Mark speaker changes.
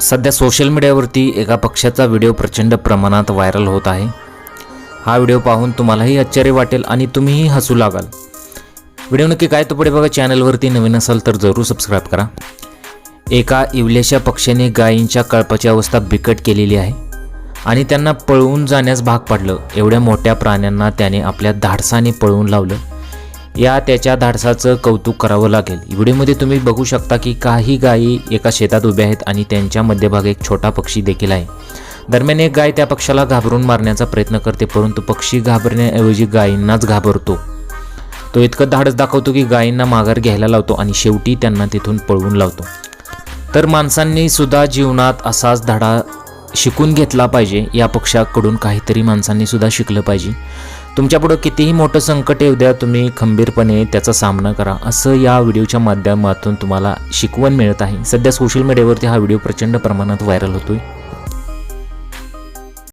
Speaker 1: सध्या सोशल मीडियावरती एका पक्षाचा व्हिडिओ प्रचंड प्रमाणात व्हायरल होत आहे. हा व्हिडिओ पाहून तुम्हालाही आश्चर्य वाटेल आणि तुम्हीही हसू लागाल. व्हिडिओ नक्की काय तो पुढे बघा. चॅनलवरती नवीन असाल तर जरूर सबस्क्राईब करा. एका इवल्याशा पक्षाने गायींच्या कळपाची अवस्था बिकट केलेली आहे आणि त्यांना पळवून जाण्यास भाग पाडलं. एवढ्या मोठ्या प्राण्यांना त्याने आपल्या धाडसाने पळवून लावलं. या त्याच्या धाडसाचं कौतुक करावं लागेल. व्हिडिओमध्ये तुम्ही बघू शकता की काही गायी एका शेतात उभ्या आहेत आणि त्यांच्या मध्यभागी एक छोटा पक्षी देखील आहे. दरम्यान एक गाय त्या पक्षाला घाबरून मारण्याचा प्रयत्न करते परंतु पक्षी घाबरण्याऐवजी गायींनाच घाबरतो. तो इतकं धाडस दाखवतो की गायींना माघार घ्यायला लावतो आणि शेवटी त्यांना तिथून पळवून लावतो. तर माणसांनी सुद्धा जीवनात असाच धडा शिकून घेतला पाहिजे या पक्षाकडून काहीतरी माणसांनी सुद्धा शिकलं पाहिजे. तुमच्यापुढं कितीही मोठं संकट येऊ द्या तुम्ही खंबीरपणे त्याचा सामना करा. असं या व्हिडिओच्या माध्यमातून तुम्हाला शिकवण मिळत आहे. सध्या सोशल मीडियावरती हा व्हिडिओ प्रचंड प्रमाणात व्हायरल होतोय.